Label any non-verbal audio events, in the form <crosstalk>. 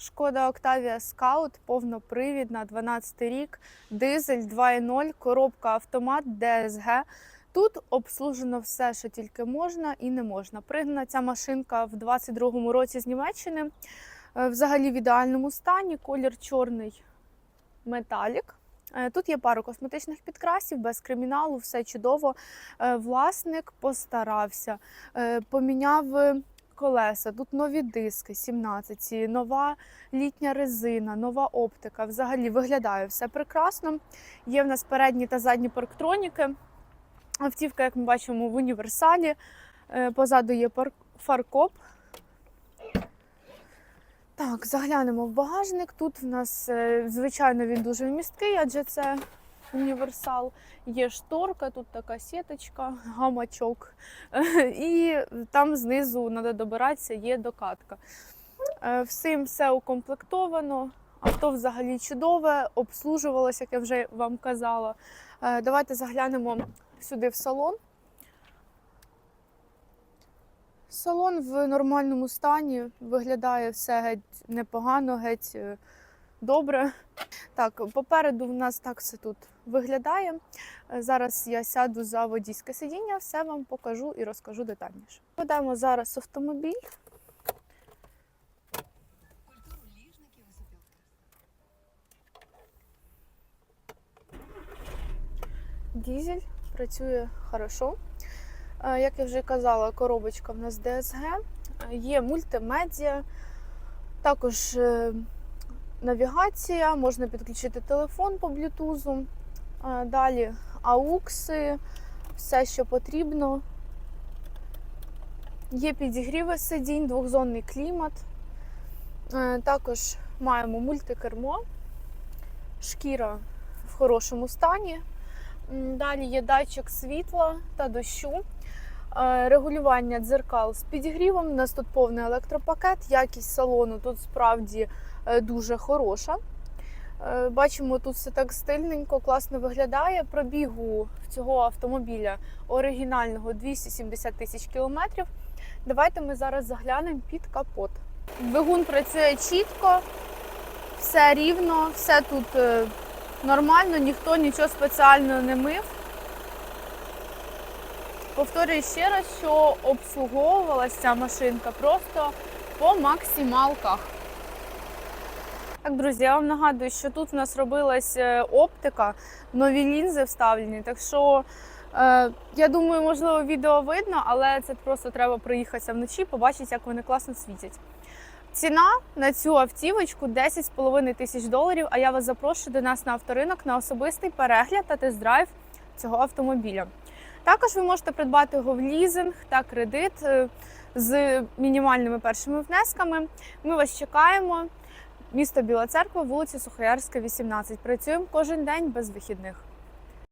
Шкода Octavia Scout, повнопривідна, 12 рік, дизель 2.0, коробка автомат DSG. Тут обслужено все, що тільки можна і не можна. Пригнана ця машинка в 22-му році з Німеччини. Е, Взагалі в ідеальному стані, колір чорний металік. Е, Тут є пару косметичних підкрасів, без криміналу, все чудово. Е, Власник постарався, поміняв колеса, тут нові диски 17, нова літня резина, нова оптика. Взагалі виглядає все прекрасно. Є в нас передні та задні парктроніки. Автівка, як ми бачимо, в універсалі. Е, Позаду є фаркоп. Так, заглянемо в багажник. Тут в нас, е, звичайно, він дуже вмісткий, адже це універсал. Є шторка, тут така сіточка, <laughs> гамачок. <laughs> І там знизу треба добиратися, є докатка. Е, Всім все укомплектовано. Авто взагалі чудове, обслужувалося, як я вже вам казала. Е, Давайте заглянемо сюди в салон. Салон в нормальному стані, виглядає все геть непогано, геть е, добре. Так, попереду в нас так все тут виглядає. Е, Зараз я сяду за водійське сидіння, все вам покажу і розкажу детальніше. Ведемо зараз автомобіль. Дізель працює хорошо. Е, Як я вже казала, коробочка в нас DSG, Е, є мультимедіа, також навігація, можна підключити телефон по блютузу. Е, Далі аукси, все, що потрібно. Є підігріви сидінь, двохзонний клімат. Е, Також маємо мультикермо, шкіра в хорошому стані. Далі є датчик світла та дощу, регулювання дзеркал з підігрівом. У нас тут повний електропакет, якість салону тут справді е, дуже хороша. Е, Бачимо, тут все так стильненько, класно виглядає. Пробігу цього автомобіля оригінального 270 тисяч кілометрів. Давайте ми зараз заглянемо під капот. Двигун працює чітко, все рівно, все тут е, нормально, ніхто нічого спеціально не мив. Повторюю ще раз, що обслуговувалася ця машинка просто по максималках. Так, друзі, я вам нагадую, що тут в нас робилась е, оптика, нові лінзи вставлені. Так що, е, я думаю, можливо, відео видно, але це просто треба проїхатися вночі, побачити, як вони класно світять. Ціна на цю автівочку 10,5 тисяч доларів. А я вас запрошую до нас на авторинок на особистий перегляд та тест-драйв цього автомобіля. Також ви можете придбати його в лізинг та кредит е, з мінімальними першими внесками. Ми вас чекаємо. Місто Біла Церква, вулиця Сухоярська, 18. Працюємо кожен день без вихідних.